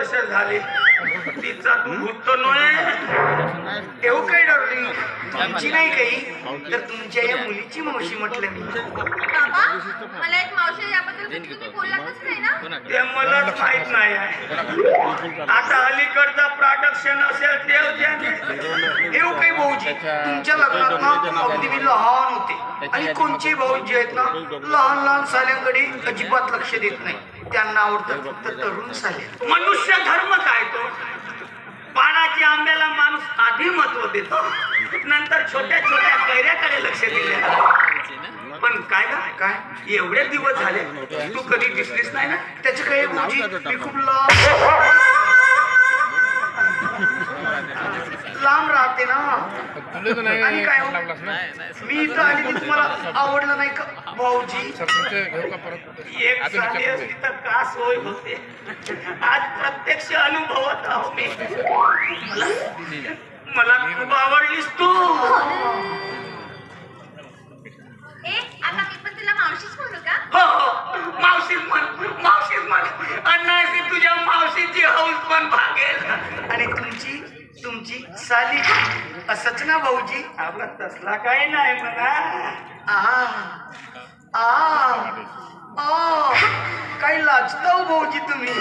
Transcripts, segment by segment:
वर्ष झाले. तिचा तू भूत नोय येऊ काय डार्लिंग तुमची नाही काही. तर तुमच्या या मुलीची मावशी म्हटलं मी. बाबा मला एक मावशी याबद्दल कधी तुम्ही बोललातच नाही ना? ते मलाच माहीत नाही आहे. आता अलीकडचा प्रोडक्शन असेल देव त्याने. येऊ काही भाऊजी तुमच्या लग्नात ना अगदी मी लहान होते. आणि कोणचे भाऊजी आहेत ना लहान लहान साल्यांकडे अजिबात लक्ष देत नाही. त्यांना आवडतात फक्त तरुण साल्या मनुष्य धर्म काय तो? पानाच्या आंब्याला माणूस आधी महत्त्व देतो. नंतर छोट्या छोट्या कैऱ्याकडे लक्ष दिले. पण काय ना काय? एवढे दिवस झाले. तू कधी दिसलीस नाही ना? त्याचं काही मी खूप लांब लांब राहते ना. आणि काय हो? मी इथं आली तुम्हाला आवडलं नाही का? भाऊजी एक साली असली तर का सोय होते? आज प्रत्यक्ष अनुभवत आहो मी. मला- खूप आवडलीस तू. हो. हो मावशीच म्हण. मावशीच म्हण. अण्णाशी तुझ्या मावशीची हौस पण भागेल. आणि तुमची तुमची साली. असंच ना भाऊजी? आपला तसला काही नाही म्हणा. आ. आ. आ. काय लाजता हो भाऊजी तुम्ही?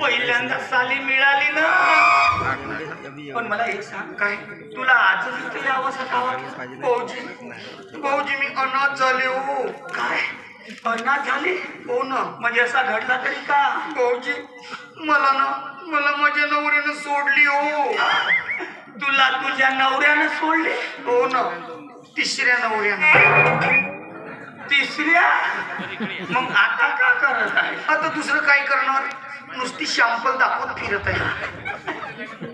पहिल्यांदा साली मिळाली ना. पण मला एक सांग काय? तुला आजच तुझ्या आवाज वाटला भाऊजी भाऊजी मी अनाथ झाले हो. काय? अनाथ झाली? हो ना. म्हणजे असा घडला तरी का? भाऊजी मला ना मला माझ्या नवऱ्यानं सोडली हो. तुला तुझ्या नवऱ्यानं सोडले? हो ना. तिसऱ्या नवऱ्यानं. दुसऱ्या? मग आता का करत आहे? आता दुसरं काय करणार? नुसती शॅम्पल दाखवत फिरत आहे.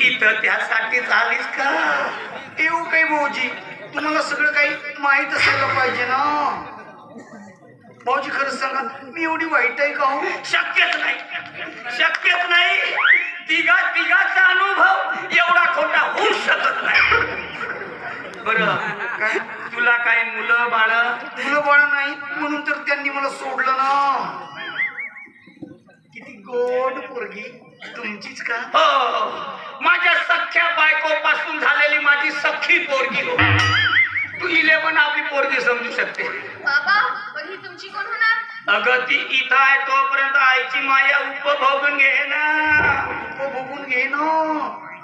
इथं त्यासाठी आलीस का? येऊ काय भाऊजी? तुम्हाला सगळं काही माहीत असायला पाहिजे ना. भाऊजी खरंच सांगा मी एवढी वाईट आहे का हो? शक्यच नाही. शक्यच नाही. तिघा तिघाचा अनुभव एवढा खोटा होऊ शकत नाही. बरं. काय तुला काही मुलं बाळ? मुलं बाळ नाही. म्हणून तर त्यांनी मला सोडलं ना. किती गोड पोरगी. तुमचीच का? हो माझ्या सख्या बायकोपासून झालेली माझी सख्खी पोरगी हो. तू इलेवन आपली पोरगी समजू शकते. बाबा पण ही तुमची कोण होणार? अगं ती इथं आहे तोपर्यंत आईची माया उपभोगून घे ना. हो बघून घे ना.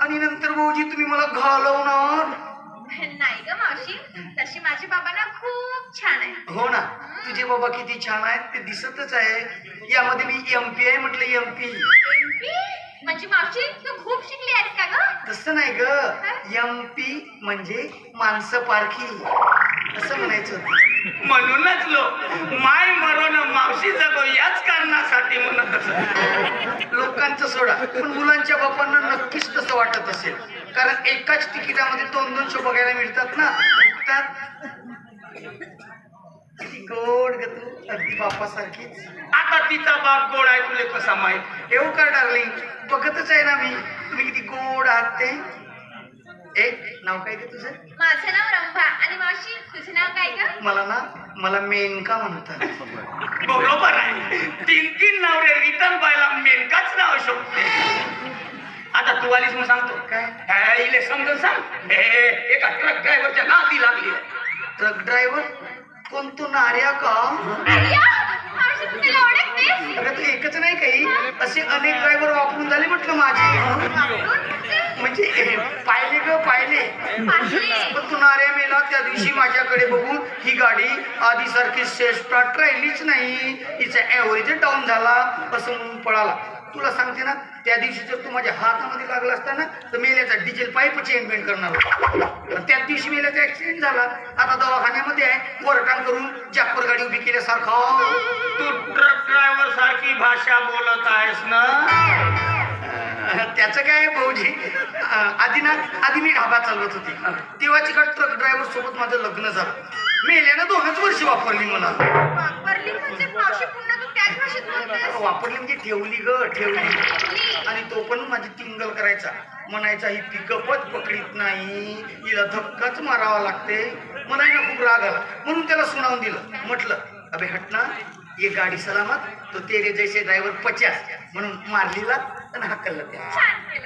आणि नंतर भाऊजी तुम्ही मला घालवणार. तशी माझी बाबा ना खूप छान आहे. हो ना. तुझे बाबा किती छान आहेत ते दिसतच आहे. यामध्ये मी एम पी आहे म्हटलं एम पी MP? म्हणजे मावशी तू खूप शिकली आहेस का ग? तसं नाही ग. एम पी म्हणजे माणसं पारखी. असं म्हणायचं होतं. म्हणूनच लोक माय मरोन मावशी जगो याच कारणासाठी म्हणत असत लोकांचं सोडा. पण मुलांच्या बापांना नक्कीच तसं वाटत असेल. कारण एकाच तिकिटामध्ये दोन दोन शो बघायला मिळतात ना. फुकटात. किती गोड ग तू अगदी बापासारखीच आता तिचा बाप गोड आहे तुले कसा माहीत? येऊ का डार्लिंग बघतच आहे ना मी. तुम्ही किती गोड आहात ते. ए नाव काय ग तुझं? माझं नाव रंभा. आणि मावशी तुझं नाव काय ग? मला ना मला मेनका म्हणतात. बरोबर आहे. तीन तीन नवरे रिटर्न पाहिला मेनकाच नाव शोधते आता तू आलीस म्हणून सांगतो. काय? इले समजून सांग. हे एका ट्रक ड्रायव्हरच्या नादी लागली ट्रक ड्रायव्हर कोण तो नार्या का? मावशी तू? एकच नाही काही असे अनेक ड्रायव्हर वापरून झाले म्हटलं माझे. म्हणजे? पाहिले ग पाहिले. पाहिले. पण तू नार्या मेला त्या दिवशी माझ्याकडे बघून ही गाडी आधीसारखी स्टार्ट राहिलीच नाही. हिचा ॲव्हरेज डाऊन झाला असं म्हणून पळाला. तुला सांगते ना त्या दिवशी जर तू माझ्या हातामध्ये लागला असता ना तर मेल्याचा डिझेल पाईप चेंजमेंट करणार होता. त्याच दिवशी मेल्याचा ऍक्सिडेंट झाला. आता दवाखान्यामध्ये आहे वरटाण करून जागपूर गाडी उभी केल्यासारखा. तू ट्रक ड्रायव्हर सारखी भाषा बोलत आहेस ना? त्याचं काय भाऊजी? आधी ना आधी मी ढाबा चालवत होती. तेव्हाची का ट्रक ड्रायव्हर सोबत माझं लग्न झालं. मेल्यानं दोनच वर्ष वापरली मला वापरली म्हणजे वापरली म्हणजे ठेवली ग ठेवली. आणि तो पण माझी टिंगल करायचा. म्हणायचा ही पिकअपच पकडीत नाही. हिला धक्काच मारावा लागते. ना खूप राग आला. म्हणून त्याला सुनावून दिलं. म्हटलं अबे हट ना ये गाडी सलामत. तो तेरे जैसे ड्रायव्हर पचास. म्हणून मारलीला आणि हक्कलला त्या